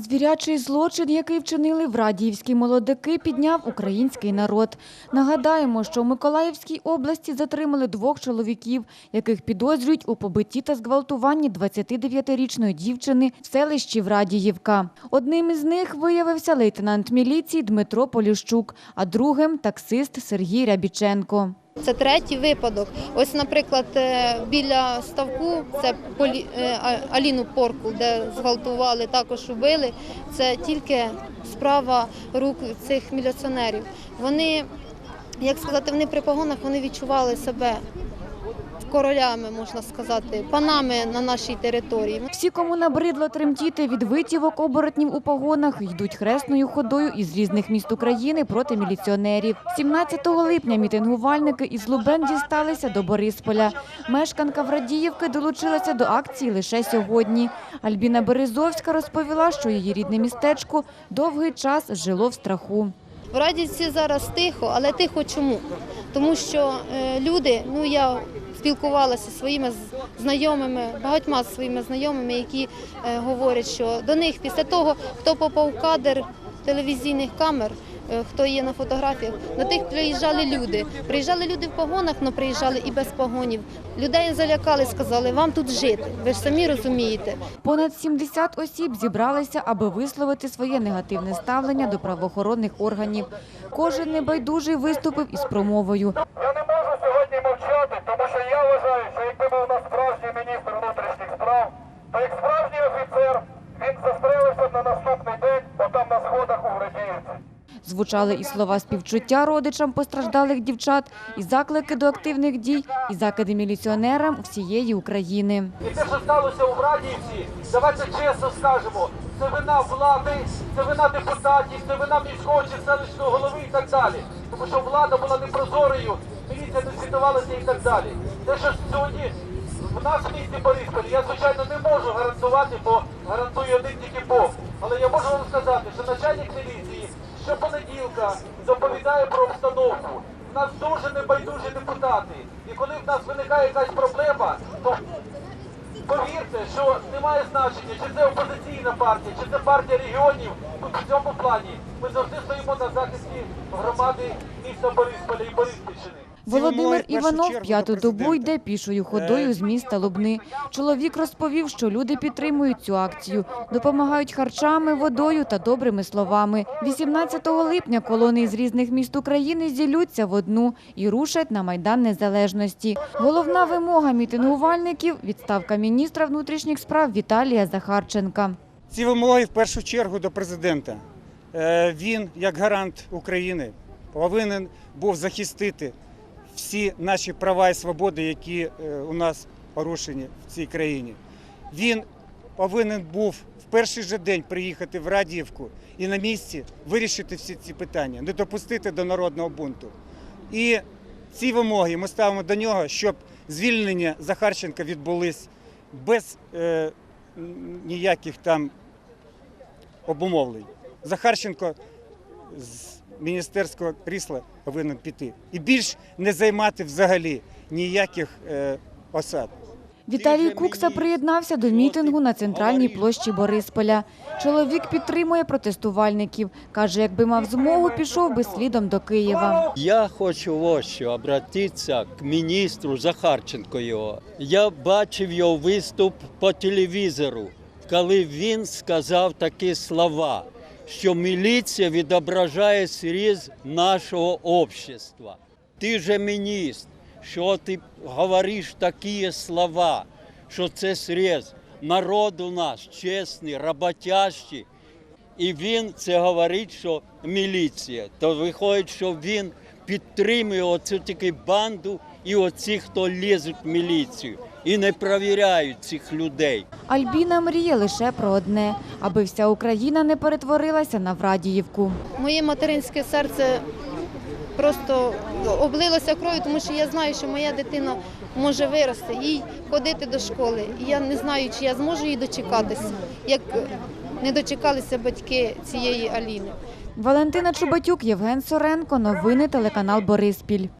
Звірячий злочин, який вчинили в Радіївській молодики, підняв український народ. Нагадаємо, що в Миколаївській області затримали двох чоловіків, яких підозрюють у побитті та зґвалтуванні 29-річної дівчини в селищі Врадіївка. Одним із них виявився лейтенант міліції Дмитро Поліщук, а другим – таксист Сергій Рябіченко. Це третій випадок. Ось, наприклад, е, біля ставку це Полі- е, Аліну Порку, де зґвалтували, також убили. Це тільки справа рук цих міліціонерів. Вони, як сказати, вони при погонах вони відчували себе королями, можна сказати, панами на нашій території. Всі, кому набридло тремтіти від витівок оборотнів у погонах, йдуть хресною ходою із різних міст України проти міліціонерів. 17 липня мітингувальники із Лубен дісталися до Борисполя. Мешканка Врадіївки долучилася до акції лише сьогодні. Альбіна Березовська розповіла, що її рідне містечко довгий час жило в страху. В Радівці зараз тихо, але тихо чому? Тому що е, люди, ну я спілкувалася своїми знайомими, багатьма своїми знайомими, які е, говорять, що до них після того, хто попав в кадр телевізійних камер, е, хто є на фотографіях, до тих приїжджали люди. Приїжджали люди в погонах, але приїжджали і без погонів. Людей залякали, сказали, вам тут жити. Ви ж самі розумієте. Понад 70 осіб зібралися, аби висловити своє негативне ставлення до правоохоронних органів. Кожен небайдужий виступив із промовою. Я не можу сьогодні мовчати, тому що я вважаю, що якби був у нас справжній міністр внутрішніх справ, то як справжній офіцер він застрелився б на наступний день, отам на сходах у Градіївці. Звучали і слова співчуття родичам постраждалих дівчат, і заклики до активних дій, і закиди міліціонерам всієї України. І те, що сталося у Радіївці, давайте чесно скажемо, це вина влади, це вина депутатів, це вина міського чи селищного голови і так далі. Тому що влада була непрозорою, міліція не звітувалася і так далі. Те, що сьогодні в нас в місті Борисполі, я звичайно не можу гарантувати, бо гарантує один тільки Бог. Але я можу вам сказати, що начальник міліції щопонеділка доповідає про обстановку. У нас дуже небайдужі депутати. І коли в нас виникає якась проблема, то повірте, що немає значення, чи це опозиційна партія, чи це партія регіонів. В цьому плані ми завжди стоїмо на захисті громади міста Борисполя і Бориспільщини. Володимир Іванов п'яту добу йде пішою ходою з міста Лубни. Чоловік розповів, що люди підтримують цю акцію, допомагають харчами, водою та добрими словами. 18 липня колони з різних міст України зілються в одну і рушать на Майдан Незалежності. Головна вимога мітингувальників – відставка міністра внутрішніх справ Віталія Захарченка. Ці вимоги в першу чергу до президента. Е, Він, як гарант України, повинен був захистити всі наші права і свободи, які е, у нас порушені в цій країні. Він повинен був в перший же день приїхати в Радіївку і на місці вирішити всі ці питання, не допустити до народного бунту. І ці вимоги ми ставимо до нього, щоб звільнення Захарченка відбулись без е, ніяких там обумовлень. Захарченко з міністерського крісла повинен піти і більш не займати взагалі ніяких е, осад. Віталій Кукса приєднався до мітингу на центральній площі Борисполя. Чоловік підтримує протестувальників. Каже, якби мав змогу, пішов би слідом до Києва. Я хочу ось що обратитися к міністру Захарченко його. Я бачив його виступ по телевізору, коли він сказав такі слова, що міліція відображає сріз нашого общества. Ти же міністр, що ти говориш такі слова, що це сріз. Народ у нас чесний, роботящий, і він це говорить, що міліція. То виходить, що він підтримує оцю таку банду і оці, хто лізуть в міліцію, і не перевіряють цих людей. Альбіна мріє лише про одне – аби вся Україна не перетворилася на Врадіївку. Моє материнське серце просто облилося кров'ю, тому що я знаю, що моя дитина може вирости, їй ходити до школи. І я не знаю, чи я зможу її дочекатися, як не дочекалися батьки цієї Аліни. Валентина Чубатюк, Євген Соренко. Новини телеканал Бориспіль.